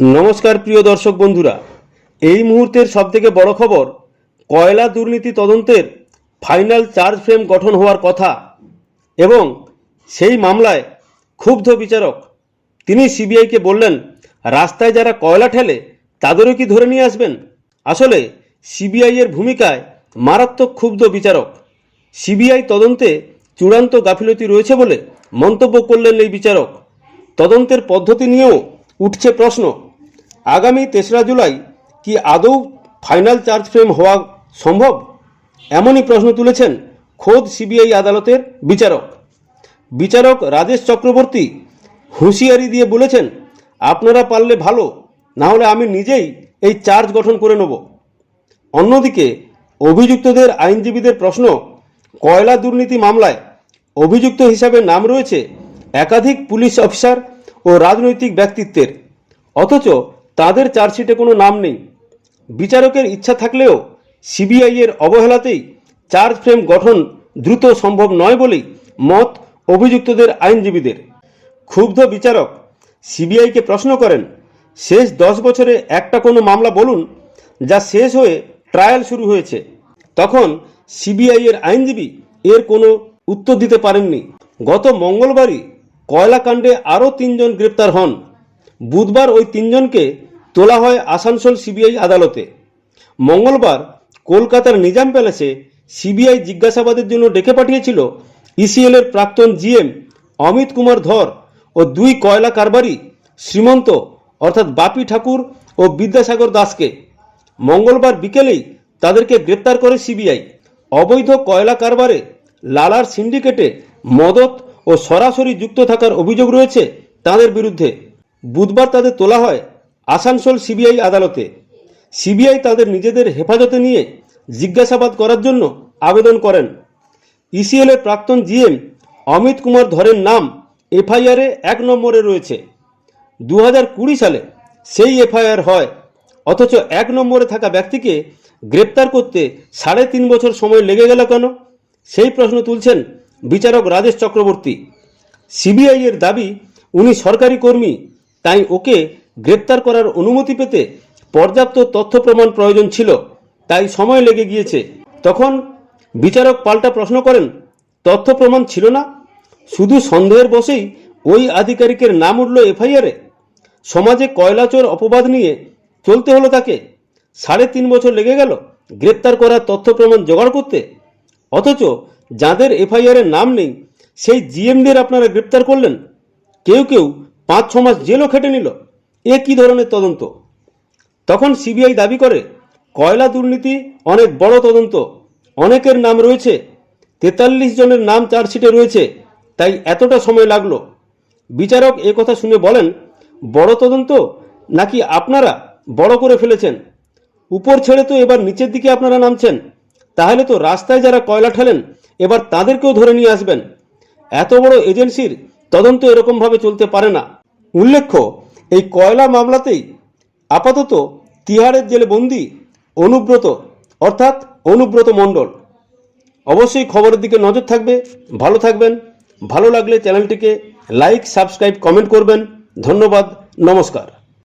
নমস্কার, প্রিয় দর্শক বন্ধুরা। এই মুহূর্তের সবথেকে বড় খবর, কয়লা দুর্নীতি তদন্তের ফাইনাল চার্জ ফ্রেম গঠন হওয়ার কথা এবং সেই মামলায় ক্ষুব্ধ বিচারক। তিনি সিবিআইকে বললেন, রাস্তায় যারা কয়লা ঠেলে, তাদেরও কি ধরে নিয়ে আসবেন? আসলে সিবিআই এর ভূমিকায় মারাত্মক ক্ষুব্ধ বিচারক। সিবিআই তদন্তে চূড়ান্ত গাফিলতি রয়েছে বলে মন্তব্য করলেন এই বিচারক। তদন্তের পদ্ধতি নিয়েও উঠছে প্রশ্ন। আগামী তেসরা জুলাই কি আদৌ ফাইনাল চার্জ ফ্রেম হওয়া সম্ভব? এমনই প্রশ্ন তুলেছেন খোদ সিবিআই আদালতের বিচারক। বিচারক রাজেশ চক্রবর্তী হুঁশিয়ারি দিয়ে বলেছেন, আপনারা পারলে ভালো না হলে আমি নিজেই এই চার্জ গঠন করে নেব। অন্যদিকে অভিযুক্তদের আইনজীবীদের প্রশ্ন, কয়লা দুর্নীতি মামলায় অভিযুক্ত হিসাবে নাম রয়েছে একাধিক পুলিশ অফিসার ও রাজনৈতিক ব্যক্তিত্বের? অথচ তাদের চার্জশিটে কোনো নাম নেই। বিচারকের ইচ্ছা থাকলেও সিবিআইয়ের অবহেলাতেই চার্জ ফ্রেম গঠন দ্রুত সম্ভব নয় বলেই মত অভিযুক্তদের আইনজীবীদের। ক্ষুব্ধ বিচারক সিবিআইকে প্রশ্ন করেন, শেষ দশ বছরে একটা কোনো মামলা বলুন যা শেষ হয়ে ট্রায়াল শুরু হয়েছে। তখন সিবিআইয়ের আইনজীবী এর কোনো উত্তর দিতে পারেননি। গত মঙ্গলবারই কয়লাকাণ্ডে আরও তিনজন গ্রেপ্তার হন। বুধবার ওই তিনজনকে তোলা হয় আসানসোল সিবিআই আদালতে। মঙ্গলবার কলকাতার নিজাম প্যালেসে সিবিআই জিজ্ঞাসাবাদের জন্য ডেকে পাঠিয়েছিল ইসিএল এর প্রাক্তন জিএম অমিত কুমার ধর ও দুই কয়লা কারবারি শ্রীমন্ত, অর্থাৎ বাপি ঠাকুর ও বিদ্যাসাগর দাসকে। মঙ্গলবার বিকেলেই তাদেরকে গ্রেপ্তার করে সিবিআই। অবৈধ কয়লা কারবারে লালার সিন্ডিকেটে মদত ও সরাসরি যুক্ত থাকার অভিযোগ রয়েছে তাদের বিরুদ্ধে। বুধবার তাদের তোলা হয় আসানসোল সিবিআই আদালতে। সিবিআই তাদের নিজেদের হেফাজতে নিয়ে জিজ্ঞাসাবাদ করার জন্য আবেদন করেন। ইসিএল এর প্রাক্তন জিএম অমিত কুমার ধরের নাম এফআইআরে এক নম্বরে রয়েছে। দু সালে সেই এফআইআর হয়, অথচ এক নম্বরে থাকা ব্যক্তিকে গ্রেপ্তার করতে সাড়ে তিন বছর সময় লেগে গেল কেন? সেই প্রশ্ন তুলছেন বিচারক রাজেশ চক্রবর্তী। সিবিআই এর দাবি, উনি সরকারি কর্মী তাই ওকে গ্রেপ্তার করার অনুমতি পেতে পর্যাপ্ত তথ্য প্রমাণ প্রয়োজন ছিল। তাই সময় লেগে গিয়েছে। তখন বিচারক পাল্টা প্রশ্ন করেন, তথ্য প্রমাণ ছিল না? শুধু সন্দেহের বসেই ওই আধিকারিকের নাম উঠল এফআইআরে সমাজে কয়লাচোর অপবাদ নিয়ে চলতে হলো তাকে? সাড়ে তিন বছর লেগে গেল গ্রেপ্তার করার তথ্য প্রমাণ জোগাড় করতে। অথচ যাদের এফআইআরের নাম নেই, সেই জিএমদের আপনারা গ্রেপ্তার করলেন। কেউ কেউ পাঁচ, ছ মাস জেলও খেটে নিল। এ কি ধরনের তদন্ত? তখন সিবিআই দাবি করে, কয়লা দুর্নীতি অনেক বড় তদন্ত। অনেকের নাম রয়েছে, তেতাল্লিশ জনের নাম চার্জশিটে রয়েছে, তাই এতটা সময় লাগল। বিচারক এ কথা শুনে বলেন, বড় তদন্ত নাকি আপনারা বড় করে ফেলেছেন? উপর ছেড়ে তো এবার নিচের দিকে আপনারা নামছেন। তাহলে তো রাস্তায় যারা কয়লা ঠেলেন, এবার তাদেরকেও ধরে নিয়ে আসবেন। এত বড় এজেন্সির তদন্ত এরকমভাবে চলতে পারে না। উল্লেখ্য, এই কয়লা মামলাতেই আপাতত তিহারের জেলে বন্দি অনুব্রত, অর্থাৎ অনুব্রত মণ্ডল। অবশ্যই খবরের দিকে নজর থাকবে, ভালো থাকবেন, ভালো লাগলে চ্যানেলটিকে লাইক, সাবস্ক্রাইব, কমেন্ট করবেন। ধন্যবাদ, নমস্কার।